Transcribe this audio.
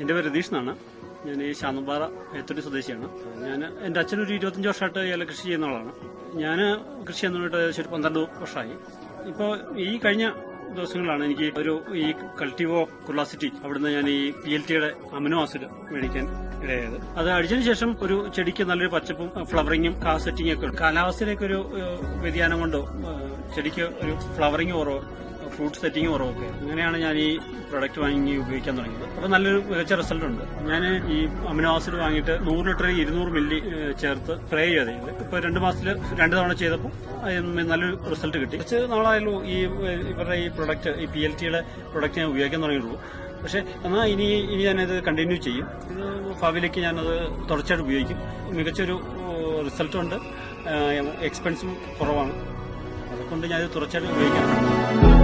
എന്റെ പേര് രതീഷ് എന്നാണ് ഞാൻ ഈ ശാന്തമ്പാറ എത്തൊടി സ്വദേശിയാണ്. ഞാൻ എന്റെ അച്ഛൻ ഒരു ഇരുപത്തഞ്ച് വർഷമായിട്ട് ഏല കൃഷി ചെയ്യുന്ന ആളാണ്. ഞാൻ കൃഷി ചെയ്യുന്നതായിട്ട് ഏകദേശം ഒരു പന്ത്രണ്ട് വർഷമായി. ഇപ്പോൾ ഈ കഴിഞ്ഞ ദിവസങ്ങളാണ് എനിക്ക് ഒരു ഈ കൾട്ടിവോ കുർലാസിറ്റി അവിടുന്ന് ഞാൻ ഈ പി എൽ ടിയുടെ അമിനോ ആസിഡ് മേടിക്കാൻ ഇടയായത്. അത് അടിച്ചതിന് ശേഷം ഒരു ചെടിക്ക് നല്ലൊരു പച്ചപ്പും ഫ്ലവറിങ്ങും കാ ഒക്കെ കാലാവസ്ഥയിലേക്കൊരു വ്യതിയാനം കൊണ്ടോ ചെടിക്ക് ഒരു ഫ്ലവറിങ് കുറവോ ഫ്രൂട്ട് സെറ്റിംഗ് കുറവൊക്കെ. അങ്ങനെയാണ് ഞാൻ ഈ പ്രൊഡക്റ്റ് വാങ്ങി ഉപയോഗിക്കാൻ തുടങ്ങിയത്. അപ്പോൾ നല്ലൊരു മികച്ച റിസൾട്ട് ഉണ്ട്. ഞാൻ ഈ അമിനോ ആസിഡ് വാങ്ങിയിട്ട് നൂറ് ലിറ്റർ ഇരുന്നൂറ് മില്ലി ചേർത്ത് സ്പ്രേ ചെയ്ത് ഇപ്പോൾ രണ്ട് മാസത്തിൽ രണ്ട് തവണ ചെയ്തപ്പോൾ നല്ലൊരു റിസൾട്ട് കിട്ടി. കുറച്ച് നാളായാലും ഈ ഇവരുടെ ഈ പ്രൊഡക്റ്റ് ഈ പി എൽ ടിയുടെ പ്രൊഡക്റ്റ് ഞാൻ ഉപയോഗിക്കാൻ തുടങ്ങിയിട്ടുള്ളൂ. പക്ഷേ എന്നാൽ ഇനി ഇനി ഞാനത് കണ്ടിന്യൂ ചെയ്യും. ഇത് ഭാവിയിലേക്ക് ഞാനത് തുടർച്ചയായിട്ട് ഉപയോഗിക്കും. മികച്ചൊരു റിസൾട്ടും ഉണ്ട്. എക്സ്പെൻസും കുറവാണ്. അതുകൊണ്ട് ഞാനത് തുടർച്ചയായിട്ട് ഉപയോഗിക്കാം.